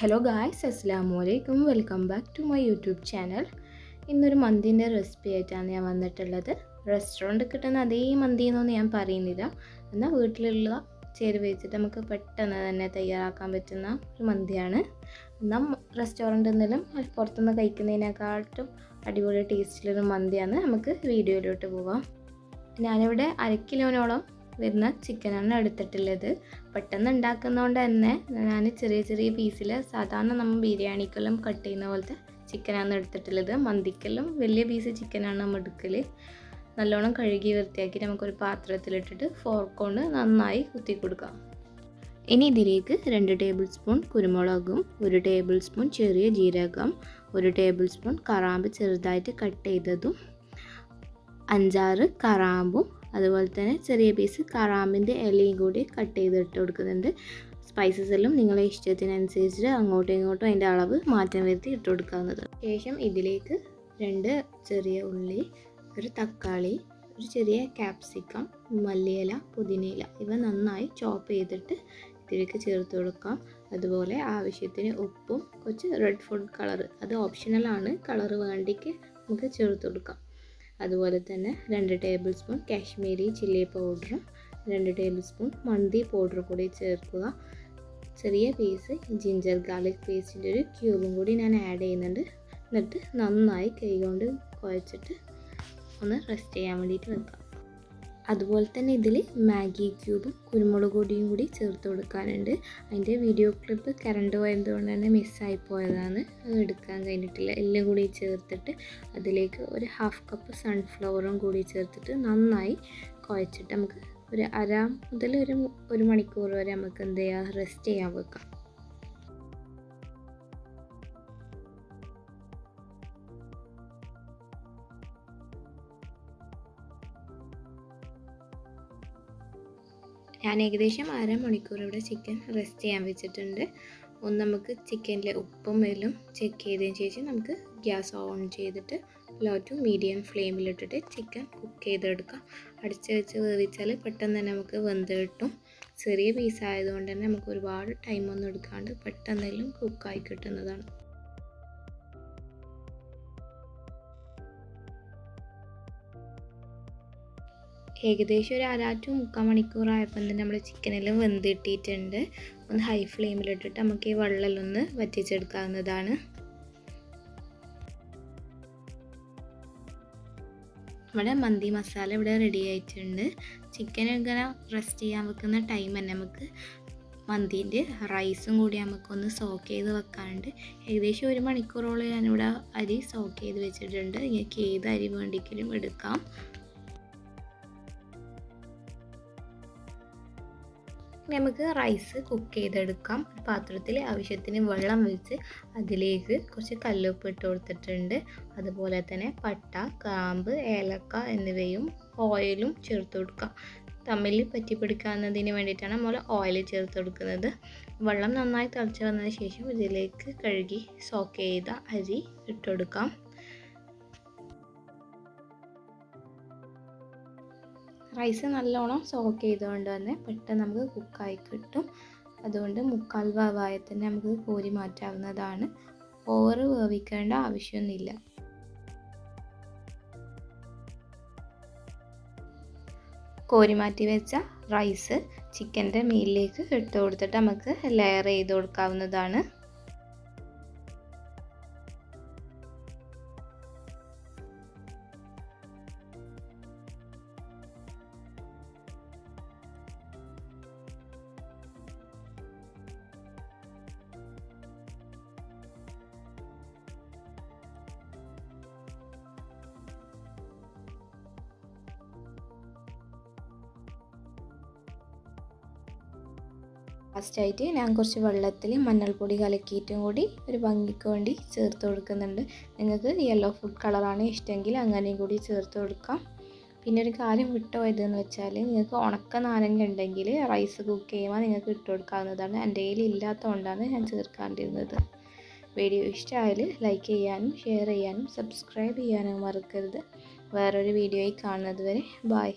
Hello guys അസ്സാമു അലൈക്കും welcome back to my YouTube channel ഇന്നൊരു മന്തിന്റെ റെസിപ്പി ആയിട്ടാണ് ഞാൻ വന്നിട്ടുള്ളത്. റെസ്റ്റോറന്റ് കിട്ടുന്ന അതേ മന്തി എന്നൊന്നും ഞാൻ പറയുന്നില്ല. എന്നാൽ വീട്ടിലുള്ള ചേരുവ വെച്ചിട്ട് നമുക്ക് പെട്ടെന്ന് തന്നെ തയ്യാറാക്കാൻ പറ്റുന്ന ഒരു മന്തിയാണ്. എന്നാൽ റെസ്റ്റോറന്റിൽ നിന്നും പുറത്തുനിന്ന് കഴിക്കുന്നതിനെക്കാട്ടും അടിപൊളി ടേസ്റ്റിലൊരു മന്തിയാണ്. നമുക്ക് വീഡിയോയിലോട്ട് പോവാം. ഞാനിവിടെ അര കിലോനോളം വരുന്ന ചിക്കനാണ് എടുത്തിട്ടുള്ളത്. പെട്ടെന്ന് ഉണ്ടാക്കുന്നതുകൊണ്ട് തന്നെ ഞാൻ ചെറിയ ചെറിയ പീസിൽ സാധാരണ നമ്മൾ ബിരിയാണിക്കെല്ലാം കട്ട് ചെയ്യുന്ന പോലത്തെ ചിക്കനാണ് എടുത്തിട്ടുള്ളത്. മന്തിക്കെല്ലാം വലിയ പീസ് ചിക്കനാണ് നമ്മൾ എടുക്കൽ നല്ലോണം കഴുകി വൃത്തിയാക്കി നമുക്കൊരു പാത്രത്തിലിട്ടിട്ട് ഫോർക്ക് കൊണ്ട് നന്നായി കുത്തി കൊടുക്കാം ഇനി ഇതിലേക്ക് രണ്ട് ടേബിൾ സ്പൂൺ കുരുമുളകും ഒരു ടേബിൾ സ്പൂൺ ചെറിയ ജീരകം ഒരു ടേബിൾ സ്പൂൺ കറാമ്പ് ചെറുതായിട്ട് കട്ട് ചെയ്തതും അഞ്ചാറ് കറാമ്പും അതുപോലെ തന്നെ ചെറിയ പീസ് കറാമ്പിന്റെ ഇലയും കൂടി കട്ട് ചെയ്തിട്ട് കൊടുക്കുന്നുണ്ട്. സ്പൈസസ് എല്ലാം നിങ്ങളെ ഇഷ്ടത്തിനനുസരിച്ച് അങ്ങോട്ടും ഇങ്ങോട്ടും അതിന്റെ അളവ് മാറ്റം വരുത്തി ഇട്ട് കൊടുക്കാവുന്നത് ശേഷം ഇതിലേക്ക് രണ്ട് ചെറിയ ഉള്ളി ഒരു തക്കാളി ഒരു ചെറിയ ക്യാപ്സിക്കം മല്ലിയില പുതിനയില ഇവ നന്നായി ചോപ്പ് ചെയ്തിട്ട് ഇതിലേക്ക് ചേർത്ത് കൊടുക്കാം. അതുപോലെ ആവശ്യത്തിന് ഉപ്പും കുറച്ച് റെഡ് ഫുഡ് കളർ അത് ഓപ്ഷണലാണ് കളർ വേണ്ടിക്ക് നമുക്ക് ചേർത്ത് കൊടുക്കാം. അതുപോലെ തന്നെ രണ്ട് ടേബിൾ സ്പൂൺ കാശ്മീരി ചില്ലി പൗഡറും രണ്ട് ടേബിൾ സ്പൂൺ മന്തി പൗഡർ കൂടി ചേർക്കുക. ചെറിയ പീസ് ജിഞ്ചർ ഗാർലിക് പേസ്റ്റിന്റെ ഒരു ക്യൂബും കൂടി ഞാൻ ആഡ് ചെയ്യുന്നുണ്ട്. എന്നിട്ട് നന്നായി കൈ കൊണ്ട് കുഴച്ചിട്ട് ഒന്ന് റെസ്റ്റ് ചെയ്യാൻ വേണ്ടിയിട്ട് വെക്കാം. അതുപോലെ തന്നെ ഇതിൽ മാഗി ക്യൂബും കുരുമുളക് പൊടിയും കൂടി ചേർത്ത് കൊടുക്കാനുണ്ട്. അതിന്റെ വീഡിയോ ക്ലിപ്പ് കറണ്ട് പോയതുകൊണ്ട് തന്നെ മിസ്സായി പോയതാണ്. എടുക്കാൻ കഴിഞ്ഞിട്ടില്ല. എല്ലാം കൂടി ചേർത്തിട്ട് അതിലേക്ക് ഒരു ഹാഫ് കപ്പ് സൺഫ്ലവറും കൂടി ചേർത്തിട്ട് നന്നായി കുഴച്ചിട്ട് നമുക്ക് ഒരു അര മുതൽ ഒരു ഒരു മണിക്കൂർ വരെ നമുക്ക് എന്ത് ചെയ്യാം? റെസ്റ്റ് ചെയ്യാൻ വെക്കാം. ഞാൻ ഏകദേശം അരമണിക്കൂർ ഇവിടെ ചിക്കൻ റെസ്റ്റ് ചെയ്യാൻ വെച്ചിട്ടുണ്ട്. ഒന്ന് നമുക്ക് ചിക്കനിലെ ഉപ്പും എല്ലാം ചെക്ക് ചെയ്തതിന് ശേഷം നമുക്ക് ഗ്യാസ് ഓൺ ചെയ്തിട്ട് ലോ ടു മീഡിയം ഫ്ലെയിമിലിട്ടിട്ട് ചിക്കൻ കുക്ക് ചെയ്തെടുക്കാം. അടിച്ച് വെച്ച് വേവിച്ചാൽ പെട്ടെന്ന് തന്നെ നമുക്ക് വെന്ത് കിട്ടും. ചെറിയ പീസ് ആയതുകൊണ്ട് തന്നെ നമുക്ക് ഒരുപാട് ടൈമൊന്നും എടുക്കാണ്ട് പെട്ടെന്നെല്ലാം കുക്കായി കിട്ടുന്നതാണ്. ഏകദേശം ഒരു അര ടു മുക്കാൽ മണിക്കൂറായപ്പം തന്നെ നമ്മൾ ചിക്കനെല്ലാം വെന്ത് കിട്ടിയിട്ടുണ്ട്. ഒന്ന് ഹൈ ഫ്ലെയിമിലിട്ടിട്ട് നമുക്ക് ഈ വെള്ളമെല്ലാം ഒന്ന് വറ്റിച്ചെടുക്കാവുന്നതാണ്. നമ്മുടെ മന്തി മസാല ഇവിടെ റെഡി ആയിട്ടുണ്ട്. ചിക്കൻ ഇങ്ങനെ റെസ്റ്റ് ചെയ്യാൻ വെക്കുന്ന ടൈം തന്നെ നമുക്ക് മന്തീന്റെ റൈസും കൂടി നമുക്കൊന്ന് സോക്ക് ചെയ്ത് വെക്കാനുണ്ട്. ഏകദേശം ഒരു മണിക്കൂറോളം ഞാനിവിടെ അരി സോക്ക് ചെയ്ത് വെച്ചിട്ടുണ്ട്. നിങ്ങൾക്ക് ഏത് അരി വേണ്ടിക്കലും എടുക്കാം. നമുക്ക് റൈസ് കുക്ക് ചെയ്തെടുക്കാം. പാത്രത്തിൽ ആവശ്യത്തിന് വെള്ളം വെച്ച് അതിലേക്ക് കുറച്ച് കല്ലുപ്പ് ഇട്ട് കൊടുത്തിട്ടുണ്ട്. അതുപോലെ തന്നെ പട്ട കാമ്പ് ഏലക്ക എന്നിവയും ഓയിലും ചേർത്ത് കൊടുക്കാം തമ്മിൽ പറ്റി പിടിക്കാവുന്നതിന് വേണ്ടിയിട്ടാണ് നമ്മൾ ഓയിൽ ചേർത്ത് കൊടുക്കുന്നത്. വെള്ളം നന്നായി തിളച്ച് വന്നതിന് ശേഷം ഇതിലേക്ക് കഴുകി സോക്ക് ചെയ്ത അരി ഇട്ട് കൊടുക്കാം. റൈസ് നല്ലോണം സോക്ക് ചെയ്തുകൊണ്ട് തന്നെ പെട്ടെന്ന് നമുക്ക് കുക്കായി കിട്ടും. അതുകൊണ്ട് മുക്കാൽ വേവായ തന്നെ നമുക്ക് കോരി മാറ്റാവുന്നതാണ്. ഓവർ വേവിക്കേണ്ട ആവശ്യമൊന്നുമില്ല കോരി മാറ്റി വെച്ച റൈസ് ചിക്കന്റെ മീലിലേക്ക് ഇട്ട് കൊടുത്തിട്ട് നമുക്ക് ലെയർ ചെയ്ത് കൊടുക്കാവുന്നതാണ്. ലാസ്റ്റായിട്ട് ഞാൻ കുറച്ച് വെള്ളത്തിൽ മഞ്ഞൾപ്പൊടി കലക്കിയിട്ടും കൂടി ഒരു ഭംഗിക്ക് വേണ്ടി ചേർത്ത് കൊടുക്കുന്നുണ്ട്. നിങ്ങൾക്ക് യെല്ലോ ഫുഡ് കളറാണ് ഇഷ്ടമെങ്കിൽ അങ്ങനെയും കൂടി ചേർത്ത് കൊടുക്കാം. പിന്നെ ഒരു കാര്യം വിട്ടുപോയതെന്ന് വെച്ചാൽ നിങ്ങൾക്ക് ഉണക്ക നാരങ്ങ ഉണ്ടെങ്കിൽ റൈസ് കുക്ക് ചെയ്യുമ്പോൾ നിങ്ങൾക്ക് ഇട്ട് കൊടുക്കാവുന്നതാണ്. എന്റെ കയ്യിൽ ഇല്ലാത്തതുകൊണ്ടാണ് ഞാൻ ചേർക്കാണ്ടിരുന്നത്. വീഡിയോ ഇഷ്ടമായാൽ ലൈക്ക് ചെയ്യാനും ഷെയർ ചെയ്യാനും സബ്സ്ക്രൈബ് ചെയ്യാനും മറക്കരുത്. വേറൊരു വീഡിയോയിൽ കാണുന്നത് വരെ ബായ്